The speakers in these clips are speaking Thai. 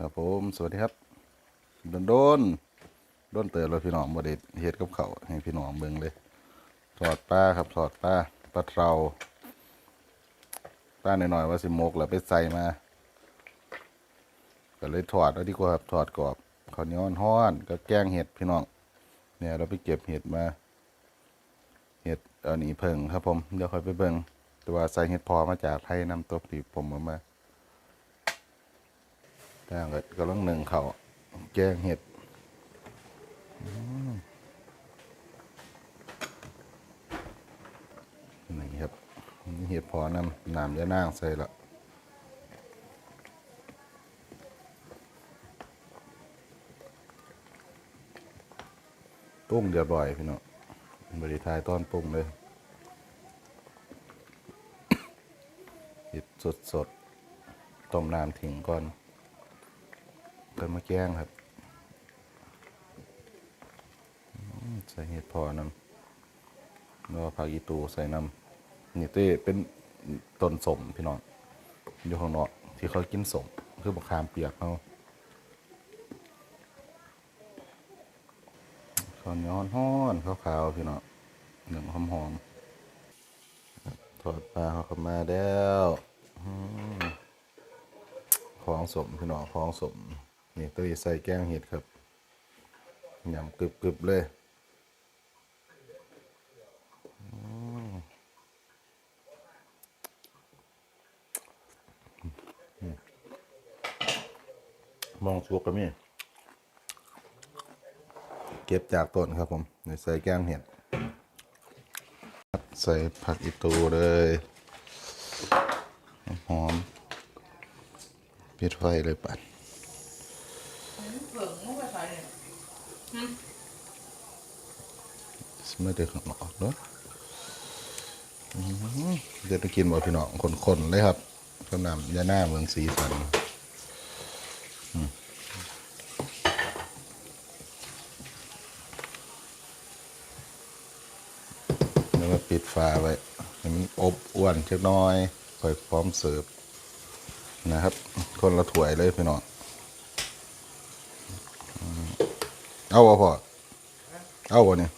ครับผมสวัสดีครับโดนโดนโดนเติร์เราพี่น้องบด้เฮ็ดกับเขาให้พี่น้องเบิ่งเลยทอดปลาครับทอดปลาปลาเทราปลาหน่อยๆว่าสิมกแล้วไปใส่มาก็เลยทอดแล้วดีกว่าครับทอดกรอบข้าวเหนียวฮ้อนก็แกงเห็ดพี่น้องเนี่ยเราไปเก็บเห็ดมาเห็ดอันนี้เพิ่งครับผมเดี๋ยวค่อยไปเบิ่งแต่ว่าใส่เห็ดพอมาจากไทยนำตัวปีผมเอามา ต่างก็กำลังหนึ่งเขาแกงเห็ดนี่ครับนี่เห็ดพอนำน้ำยะนางใส่ละปรุงเรียบร้อยพี่น้องบริทายต้อนปรุงเลยเหยิบสดสดๆต้มน้ำทิ้งก่อน เกินมาแกงครับใส่เห็ดพอน้ำแล้วผักอีตูใส่น้ำนี่เต้เป็นต้นสมพี่น้องอยู่ข้างนอกที่เขากินสมคือบักขามเปียกเขาข้าวเหนียวฮ้อนๆขาวๆพี่น้องหนึ่งหอมๆทอดปลาเขากลับมาแล้วของสมพี่น้องของสม นี่ตัวนี้ใส่แกงเห็ดครับยำกรึบๆเลยมองสุกก็มีเก็บจากต้นครับผมใส่แกงเห็ด ใส่ผักอีตูเลยหอมปิดไฟเลยปัด เบิ่งมันไปใส่เลยสมัยเด็กของออกเนาะอื้อหือเดี๋ยวจะกินบ่พี่น้องคนๆเลยครับก็นำยาหน้าเมืองสีสันอืมแล้วก็ปิดฝาไว้ให้มันอบอ้วนเล็กน้อยค่อยพร้อมเสิร์ฟนะครับ คนละถ้วยเลยพี่น้องอืม เอาบ่พอเอาบ่เนี่ย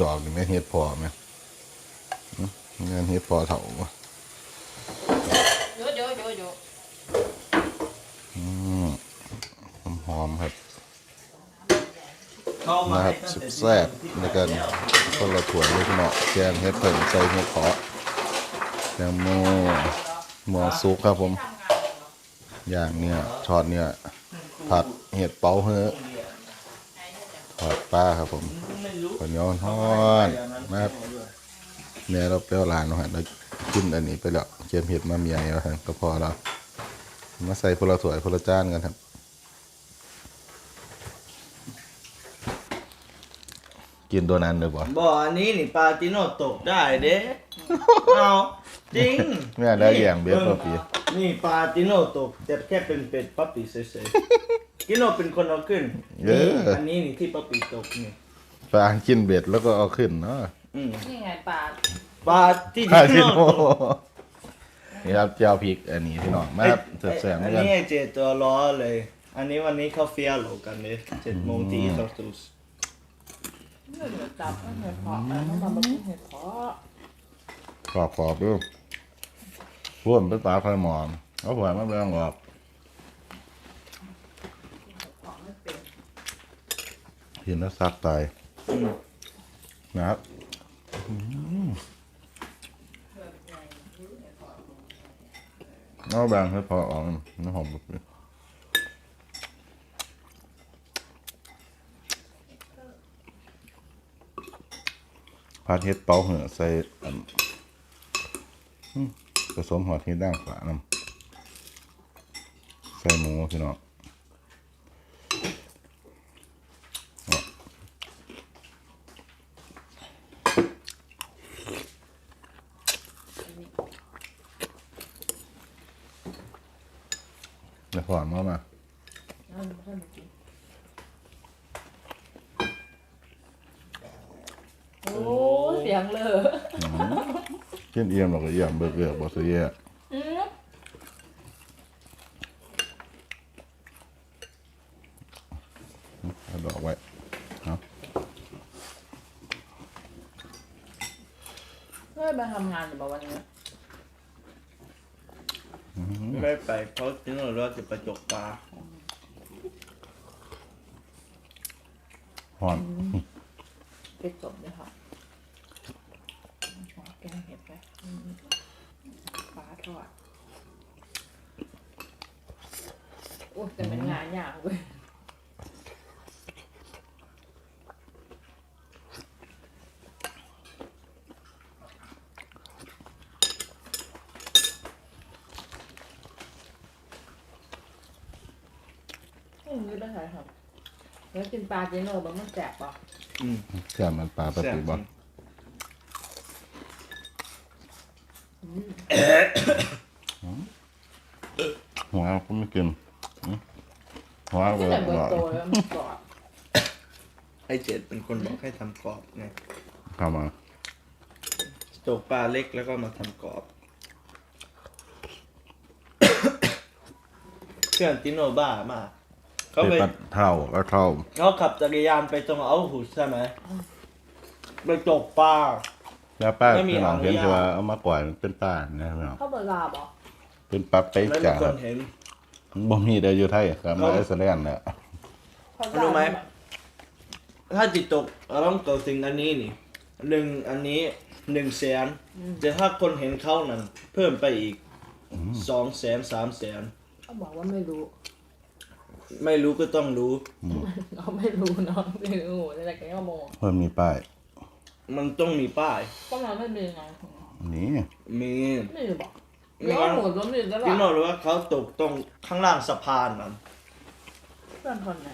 ดอกนี่แม่นเฮ็ดพอไหมอื้อเงินเฮ็ดพอเถาบ่เยอะเยอะเยอะเยอะอืมหอมๆครับเข้ามานะครับให้ตั้งสุดแต่แซ่บในการคนละถ้วยเลยพี่น้องแกงเฮ็ดเพิ่งใส่เห็ดเพาะแตงโมหมอซุกครับผมย่างเนี่ยทอดเนี่ย ผัดเห็ดเป๋าเฮ้อทอดปลาครับผมไม่รู้ข้าวเหนียวฮ้อนนะครับเนี่ยเราเปรี้ยวหลานนะฮะเรากินอันนี้ไปแล้วเกียมเห็ดมาเมียแล้วก็พอแล้วมาใส่พลสวยพลจานกันครับกินตัวนั้นเลยบ่บ่ออันนี้นี่ปาติโนตกได้เด้ เอา จริงแม่ได้อย่างเบี้ยพอปีนี่ปาติโนตกแต่แค่เป็นเป็ดปั๊ปปี้เฉยๆกิโนเป็นคนเอาขึ้นนี่อันนี้นี่ที่ปั๊ปปี้ตกนี่ฟางกินเบ็ดแล้วก็เอาขึ้นเนาะอืมนี่ไงปลาปาติคาโนสิโนตกนี่ครับเจียวพริกอันนี้พี่น้องมาครับแซ่บๆเหมือัอนนกันนี้ไอเจตัวล้อเลย อันนี้วันนี้เขาเฟียโลกันเลยเจ็ดโมงที่คาตูสเนื้อจับเห็ดเพาะมันต้องทำแบบเห็ดเพาะกรอบกรอบๆด้วย พ่วนไปปลาไข่หมอมเอาหัวมาเรื่องกรอบของไม่เห็นแล้วซักตายนะครับเอาแบ่งให้พอออกน้ำหอมแบบนี้ผัดเห็ดเป๋าเหือใส่อืม ผสมหัวเห็ดด่างฝาน้ำใส่หมูพี่น้อง ช่นเอียมหรอกเอี่ยมเบิกเอือกบอสเย่เอาดอกไว้เอเฮ้ยไปทำงานหรือเปล่าวันนี้ไม่ไปเพราะทิ้งเราจะประจกปลาหอน ไปจบเลยค่ะ แกงเห็ดไปอืมปลาทอดโอ้ยแต่มันงานยากเว้ยอืมไม่ได้ใช่ครับแล้วกินปลาเจโน่บ้างมันแสบป่ะอืมแซ่บมันปลาปกแซ่บติจบ่ริง หัวก็ไม่กินหืมหัวก็ที่อไหนเบอร่อร์ยโตแล้วมันกรอบไอเจ็ดเป็นคนบอกให้ทำกรอบไงทำมาจกปลาเล็กแล้วก็มาทำกรอบ เพื่อนจิโน่บ้ามากเขาไปเป็นปลาเท่าก็เท่าเขาขับจักรยานไปตรงเอาหุดใช่ไหมไปจกปลา แล้วป้าไม่มีพี่น้องเห็นอนุญาตที่ว่าเอามาปล่อยมันเป็นปลานะพี่น้องเข้าเบอร์ลาบเหรอเป็นปลาเป๊กแล้วมีจ้ะคครันบเห็น บ่มีได้อยู่ไทยครับมาเขาไอซ์แลนด์เนี่ยเข้ารู้ไหม ถ้าจิตตกเราต้องตัวสิ่งอันนี้นี่หนึ่งอันนี้หนึ่งแสนแต่ถ้าคนเห็นเขานั้นเพิ่มไปอีกสองแสนสามแสนเขาบอกว่าไม่รู้ไม่รู้ก็ต้องรู้เขาไม่รู้เนาะไม่รู้แต่แกก็โมงเพิ่มมีป้าย มันต้องมีป้าย ก็มันไม่มีไงนี่มีไม่รู้บอกเดี๋ยวหมดแล้วมีแล้วพี่ล่ะโน้รู้ว่าเขาตกตรงข้างล่างสะพานนั้นเพื่อนคนไหน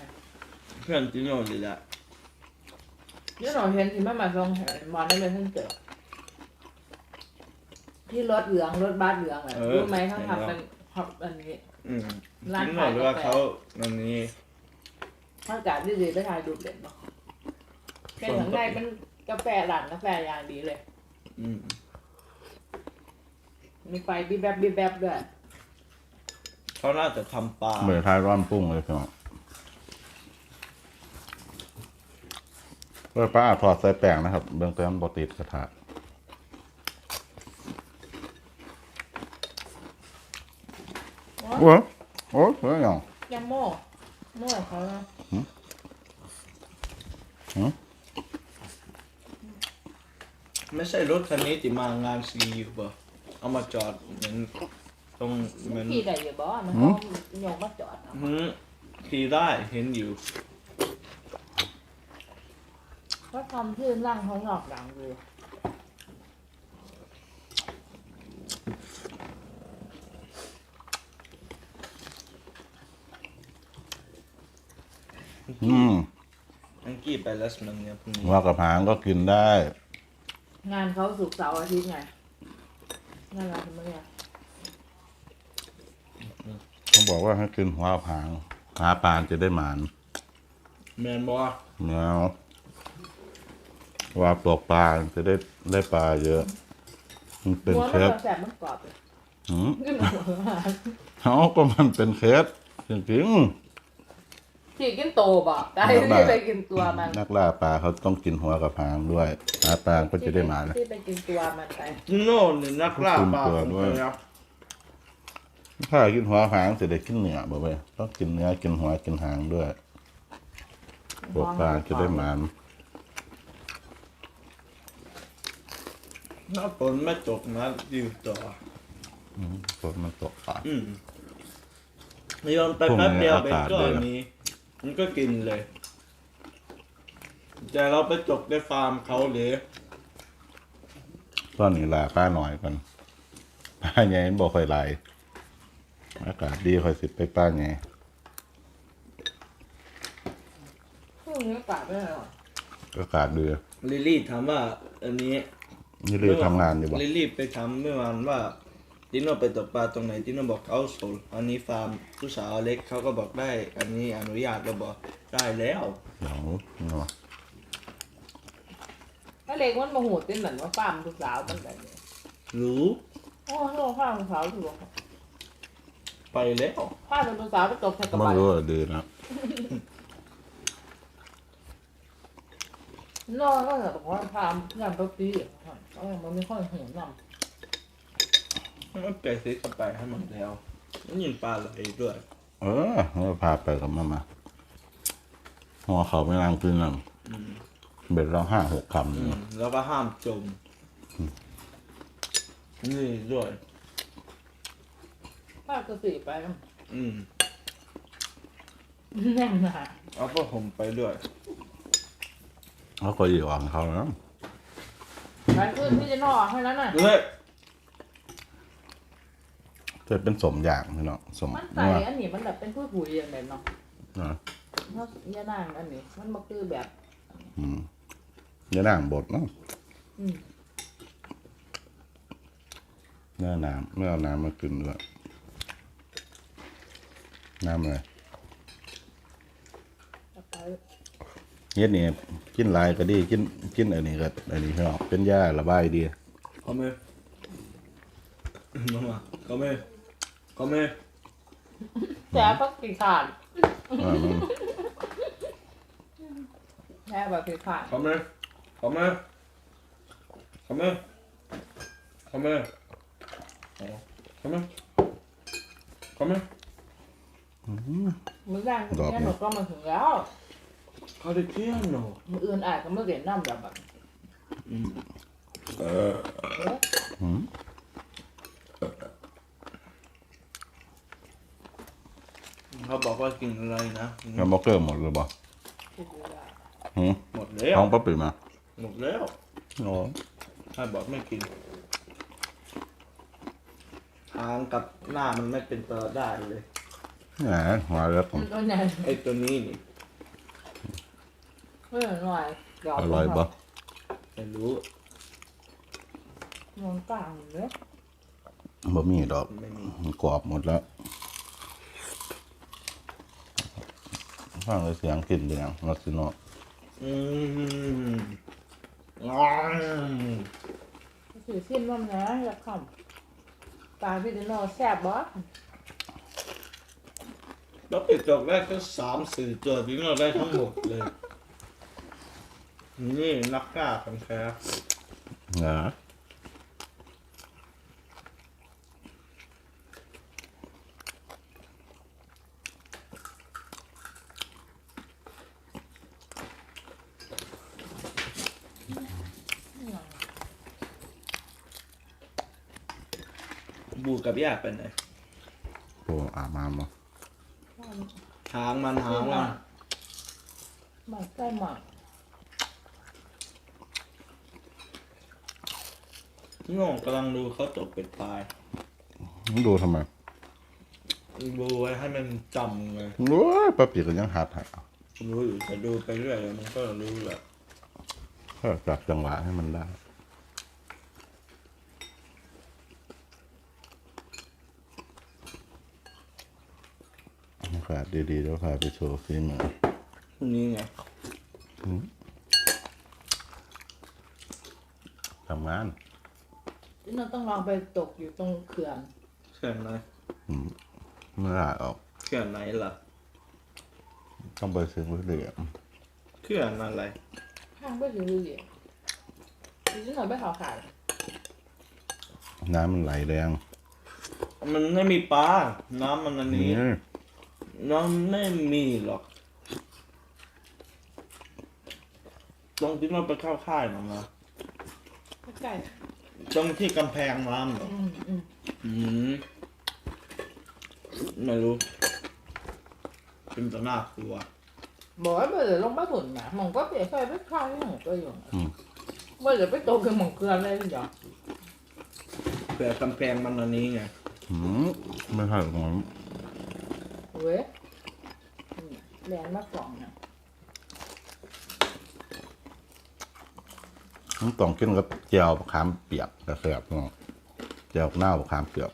เพื่อนจิโน่เลยแหละเดี๋ยวหนูเห็นที่แม่มาทรงเห็นมอนได้เป็นเพิ่งเจอที่รถเหลืองรถบัสเหลืองอะรู้ไหมเขาทำเป็นขับอันนี้ อืมร้านจิโน่ขายรู้กาว่าแฟเขาอันนี้ อากาศดีๆไปถ่ายดูเด่นเนาะแค่ข้างในเป็น กาแฟหลานกาแฟอย่างดีเลย อืมมีไฟบีบแบบบีบแบบด้วยเขาน่าจะทำปลาเหมือนทายร้อนปุ้งเลยพี่น้องเพื่อป้าถอดใส่แป้งนะครับ เบื้องต้นบติดกระทะโอ้ยโอ้ยเฮ้ยอย่างยังโม่โม่เขานะ ไม่ใช่รถคันนี้ที่มางานซีอยู่ป่ะเอามาจอดเหมือนตรงเหมือนขี่ได้อยู่บ่มันเขาโยงมาจอดเนาะหืมขี่ได้เห็นอยู่เขาทำที่ร่างเขาหลอกหลังดูอืม อังกี้ไปแล้วสมันเนี่ยพรุ่งนี้หัวกับหางก็กินได้ งานเขาสุกร์เสาร์อาทิตย์ไงนั่นแหละทำไมอะเขาบอกว่าให้กินหัวกับหางหาปลาจะได้หมานแมนบอแล้วว่าปลอกปลาจะได้ได้ปลาเยอะ มันเป็นหัวเคมันสก็แสบมันกรอบเลยหืม ขึ้นมาหัวหางเขาก็มันเป็นเคสจริง ขี่กินโตบ่ได้นักล่าที่ไปกินตัวมันๆนักล่าปลาเขาต้องกินหัวกับหางด้วยหาปลาก็จะได้หมานที่ไปกินตัวมันไปจิโน่เนี่ยนักล่าปลาขอบคุณตัวของด้วยเขาแล้วถ้ากินหัวหางจะได้กินเนื้อบ่เว้ยต้องกินเนื้อกินหัวกินหางด้วยพวกปลาจะได้หมานน้าฝนไม่ตกนะอยู่ต่อพวกมันตกปลาอืมโยนไปพรุ่งนี้แป๊บเดียวอาเป็นกาศก็ดีนะนี้ มันก็กินเลย แต่เราไปจกในฟาร์มเขาเลยตอนนี้ลาปลาหน่อยกันปลาใหญ่มันบ่ค่อยไหลายอากาศดีค่อยสิไปปลาใหญ่พวกนี้อากาศไม่หรอกอากาศดีลิลลี่ถามว่า อันนี้นี่เลยทำงานอยู่บ่ลิลลี่ไปถามเมื่อวานว่า จิโน่ไปตกปลาตรงไหนจิโน่บอกเอาโซลอันนี้ฟาร์มผู้สาวเล็กเขาก็บอกได้ อันนี้อนุญาตเราบอกได้แล้วเดี๋ยวเนาะก็เล็กมันมาหูดเป็นเหมือนว่าป้ามทุกสาวตั้งแต่เนี่ยรู้โอ้โหป้ามทุกสาวถูกไปแล้วป้ามทุกสาวไปตกแค่กระไม่บะรู้ว่าดีนะนอกก็แบบว่าป้ามเพื่อนก็ปีเออมันไม่ค่อยหูหน มันเปลี่ยนสีเข้าไปให้หมดแล้วมันยิงปลาไหลด้วย เออเราพาไปกับมามาหัวเขาไม่นางกินน่ะเบ็ดเราห้าหกคำอืนี่มแล้วก็ห้ามจม นี่ด้วยำป้าก็สีไปอืม แน่นหนาเอาผ้าห่มไปด้วย เขาก็อยู่ของเขาแล้ว ไปขึ้นที่จะนอกให้นั้นน่ะ เฮ้ย จะเป็นสมอย่างพี่เนาะสมมันใส่นัวอันนี้มันแบบเป็นผู้ผู้อย่างแบบเนาะนะเพราะยานางอันนี้ มันบ่คือแบบอืมเนื้อหนังบดเนาะอืมเนื้อน้ำเนื้อน้ำมากินด้วยน้ำอะไรตะไคร้เฮ็ดนี่กินหลายก็ดีกินกินอันนี้ก็อันนี้พี่น้องเป็นยาระบายดีเขาไม่ มามาเขาไม่เขาไม่แต่พักกี่ขาดอ่ามันแค่แบบกี่ขาดเขาไม่เขาไม่เขาไม่เขาไม่เขาไม่เขาไม่มื้อแรกเนี่ยหนูก็มาถึงแล้วเขาได้เที่ยงเนาะมื้ออื่นอาจก็ไม่เรียนน้ำแบบแบบเออ เอ๊ะ หืม เขาบอกว่ากินอะไรนะแล้วบอกเกอร์หมดเลยบ่คิดดูว่าหืมหมดแล้วท้องป้าปิ่มมาหมดแล้วโอ้ถ้าบอกไม่กินทางกับหน้ามันไม่เป็นตัวได้เลยแหมมาแล้วผมตัวใหญ่ไอ้ตัวนี้นี่เพื่อนหน่อยเดี๋วอร่อยบ่ไม่รู้มองกลางเลยบ่มีดอกไม่มีมันกรอบหมดแล้ว ฟังเลยเสียงกลิ่นเดียงลักษณะอืมงอมถือสิ้นว่ามันนะอยากขำปลาพี่ดิโนแซ่บบ่แล้วปิดจบแรกก็สามสี่ตัวที่เราได้ทั้งหมดเลย นี่นักกล้าของแท้ นะ บูกับย่าไปไหนโอ้อาบน้ำบ่หางมันหางมันหมักใกล้หมักน้องกำลังดูเขาตกเป็ดตายมึงดูทำไมดูไว้ให้มันจำไงโอ้ยป้าปิ่มก็ยังหัดหารู้อยู่แต่ดูไปเรื่อยเดี๋ยวมันก็รู้แหละก็จับจังหวะให้มันได้ ขาดดีๆแล้วขาดไปโชว์ฟิล์มอนี่ไงทำงานที่เราต้องลองไปตกอยู่ตรงเขื่อนเขื่อนไหนเมื่อไหร่ออกเขื่อนไหนล่ะ ต้องไปซื้อเรื่อยเขื่อนอะไรข้างไปถึงเหลี่ยมที่เราไปขาวขายๆน้ำมันไหลแรง มันไม่มีปลา น้ำมันอันนี้ นี่น้ำไม่มีหรอกตรงที่เราไปเข้าค่ายหรอนะใกล้ตรงที่กำแพงน้ำเหรออืมอืมอืมไม่รู้เป็นตัวหน้ากลัว บอกว่าเดี๋ยวลงไปฝุ่นนะมองก็เปลี่ยนไฟไปข้างที่หมองก็อยู่ว่าเดี๋ยวไปตกกับหมองเกลือเลยพี่จ๋าเผื่อกำแพงมันอันนี้ไงหืมไม่ใช่ของมัน เว้ยแลนมากล่องนะมันต้องกินกับแจ่วมะขามเปียกกระเสียบเนาะแจ่วหน้ามะขามเปียก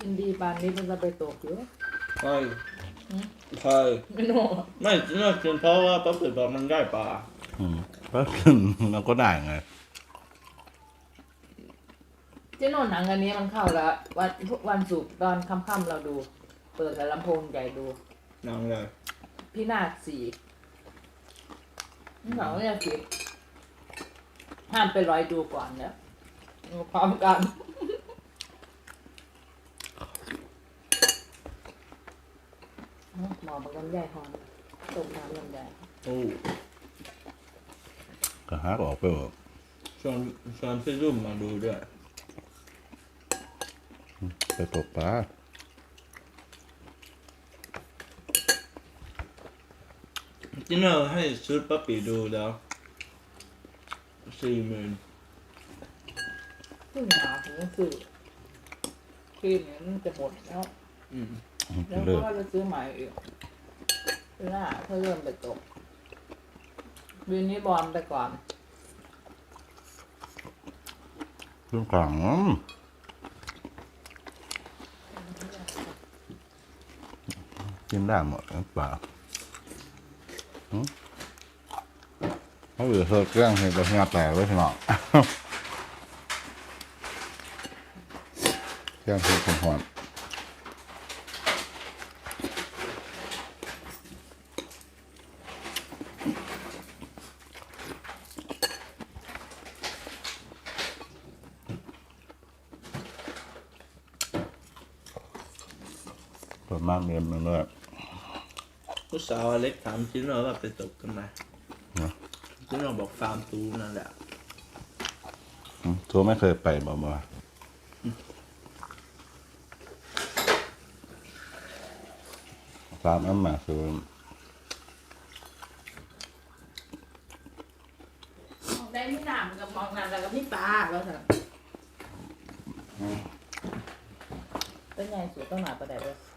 กินดีปานนี้มันจะไปตกอยู่ใช่ ใช่ไม่โน่ไม่น่ากินเพราะว่าป้าเปิดบอกมันได้ปลาอืมก็กินมันก็ได้ไง เจ๊นนท์หนังอันนี้มันเข้าแล้ว วันวันศุกร์ตอนค่ำๆเราดู เปิดแต่ลำโพงใหญ่ดูนางเลยพี่นาคสี่หนังเนี่ยสิห้ามไปร้อยดูก่อนเนี่ยดูพร้อมกัน หมอมันลำไยหอมต้มน้ำลำไยโอ้ก็หาออกไปบอกชวนชวนพี่รุ่มมาดูด้วยไปตกปลาจินเนอร์ให้ชุดป้าปีดูแล้วสี่หมื่นซึ่งหาถึงสื่อครีมเนี่ยมันจะหมดแล้ว อืม แล้วเลิกก็จะซื้อใหม่อีกเวลาถ้าเริ่มไปตกวีนี้บอลไปก่อนเรื่องขังกินได้หมดหรือเปล่าหึเขาเหลือเธอเครื่องเห็นแต่งานแตกเลยพี่น้องเครื่องคือผมหอน ส่วนมากเรียลูกสาวอเล็กถามจินเนอร์ว่าไปตกกันไหมนะจินเร์บอกฟาร์มตูนั่นแหละตัวไม่เคยไปบอกมาตาร์มอันมาคือได้ไม่หนานกับมองนานแล้วก็พี่ปลาแล้วสิเป็นไงสูตรต้องหนาประเดี๋ยว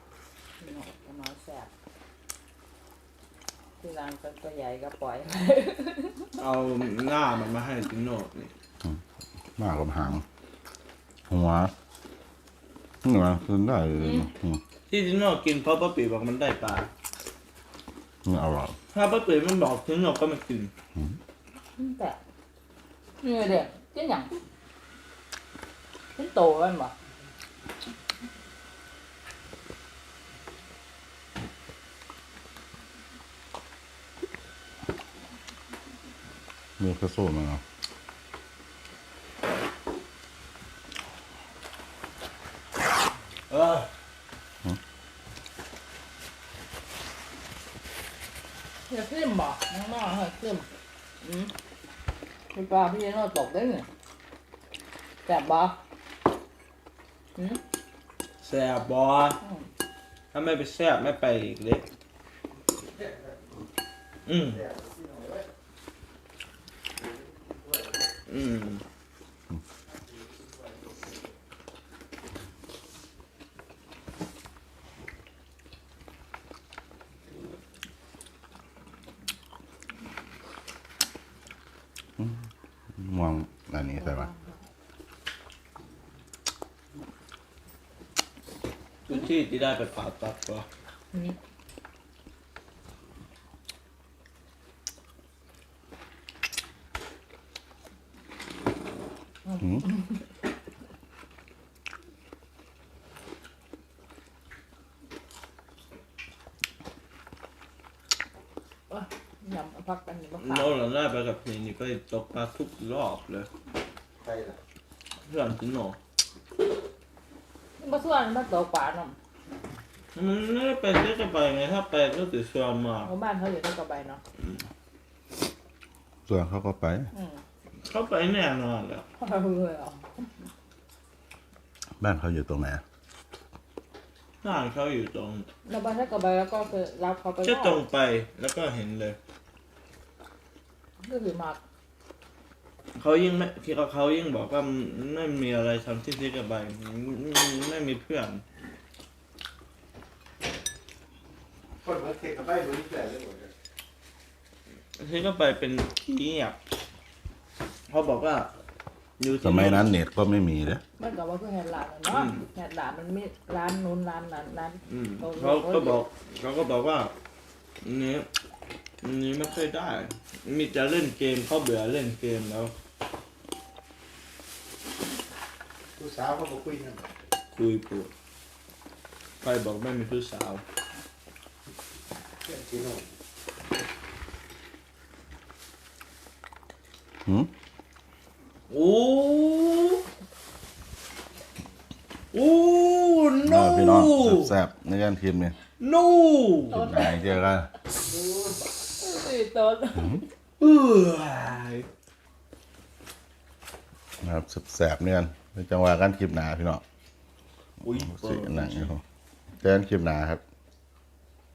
เลยหน่อยก็น้อยแสบที่ร้านก็ตัวใหญ่ก็ปล่อยเอาหน้ามันมาให้จินเนอร์นี่มากกับหางหัวหัวคือได้เลยอืมที่จินเนอร์กินเพราะป้าปีบอกมันได้ปลามันอร่อยถ้าป้าปีมันบอกจินเนอร์ก็ไม่กินแต่นี่เด็กเจ๊หยังเจ๊โตกันบ่มีก ระโซ่มันเอาเอออย่าขึ้นบ่น้องน้องให้ขึ้นอืมพี่ปลาพี่เจ๊โน่ตกได้ไงแสบบ่อืมแซ่บบอถ้าไม่ไปแซ่บไม่ไปอีกเลยอืม อืมมองอันนี้ใช่ปะทุกที่ที่ได้ไปผ่าตัดก็อืม หืม อะ ยำพักกันนี่มะขาโน่มนเราได้ไปกับเพลงนี้ก็ตกปลาทุกรอบเลยใช่ล่ะเพื่อนจินโนมาส่วนมาตกปลาเนาะมันไม่ได้ไปเที่ยวกันไปไงถ้าไปก็ติดชวนมาเพราบ้านเขาอยู่ที่กระบายเนาะส่วนเขาก็ไป อืม เขาไปแน่นอนแหล้วเขาเลยเหรอบ้านเขาอยู่ตรงไหน บ้านเขาอยู่ตรงแล้วบ้านที่กระบายแล้วก็คือรับเขาไปแค่ตรงไปแล้วก็เห็นเลย ก็คือมาเขายิ่งไม่ที่เขาเขายิ่งบอกว่าไม่มีอะไรทำที่ที่กระบายไม่มีเพื่อน คนมาเทกับใบรู้แปลกเลยหมดเลยที่ก็ไปเป็นเงียบ เขาบอกว่าอยู่สที่ มัยนั้นเน็ตก็ไม่มีเลยมันกับว่าคือแฮนด์หลานอะเนาะแฮนด์หลานมันมีร้านนู้นร้านนั้นร้านอืมเขาก็บอกเขาก็บอกว่านี้นี้ไม่ค่อยได้ มีจะเล่นเกมเขาเบื่อเล่นเกมแล้ว ผู้สาวเขาบอกคุยนั่นคุยปูไปบอกไม่มีผู้สาว เพื่อนที่โน่นหืม โอ้โอ้น้ no พี่น้องแซ่บๆในการทีมเนี่ย no ไหนเจอกันสี่ต้นเอ้ยนะครับแซ่บๆเนี่ยกันเป็นจังหวะการคลิปหนาพี่น้องอุ้ย สิหนังอยู่เจอกันคลิปหนาครับ